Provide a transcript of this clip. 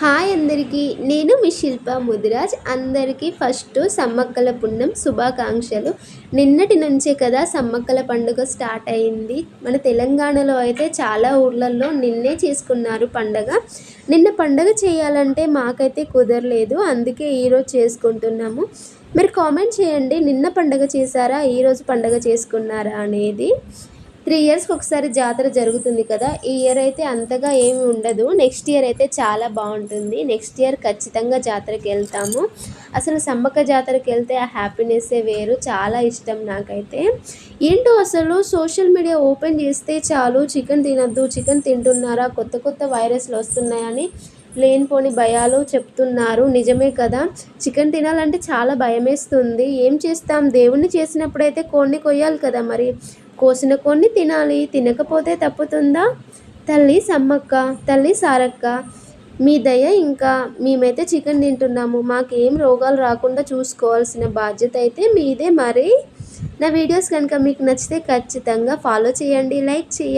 Hi అందరికీ నేను మీ శిల్ప ముదిరాజ్. అందరికీ ఫస్ట్ సమ్మక్కల పుణ్యం శుభాకాంక్షలు. నిన్నటి నుంచే కదా సమ్మక్కల పండుగ స్టార్ట్ అయింది. మన తెలంగాణలో అయితే చాలా ఊర్లలో నిన్నే చేసుకున్నారు పండగ. నిన్న పండగ చేయాలంటే మాకైతే కుదరలేదు అందుకే ఈరోజు చేసుకుంటున్నాము. మీరు కామెంట్ చేయండి నిన్న పండగ చేశారా ఈరోజు పండగ చేసుకున్నారా అనేది. త్రీ ఇయర్స్కి ఒకసారి జాతర జరుగుతుంది కదా ఈ ఇయర్ అయితే అంతగా ఏమి ఉండదు. నెక్స్ట్ ఇయర్ అయితే చాలా బాగుంటుంది. నెక్స్ట్ ఇయర్ ఖచ్చితంగా జాతరకి వెళ్తాము. అసలు సమ్మక్క జాతరకి వెళ్తే ఆ హ్యాపీనెస్సే వేరు. చాలా ఇష్టం నాకైతే. ఏంటో అసలు సోషల్ మీడియా ఓపెన్ చేస్తే చాలు చికెన్ తినద్దు చికెన్ తింటున్నారా కొత్త కొత్త వైరస్లు వస్తున్నాయని లేనిపోని భయాలు చెప్తున్నారు. నిజమే కదా. చికెన్ తినాలంటే చాలా భయమేస్తుంది. ఏం చేస్తాం? దేవుణ్ణి చేసినప్పుడైతే కొన్ని కొయ్యాలి కదా మరి. కోసిన కొన్ని తినాలి. తినకపోతే తప్పుతుందా? తల్లి సమ్మక్క తల్లి సారక్క మీ దయ ఇంకా మేమైతే చికెన్ తింటున్నాము. మాకేం రోగాలు రాకుండా చూసుకోవాల్సిన బాధ్యత అయితే మీదే మరి. నా వీడియోస్ కనుక మీకు నచ్చితే ఖచ్చితంగా ఫాలో చేయండి. లైక్ చేయండి.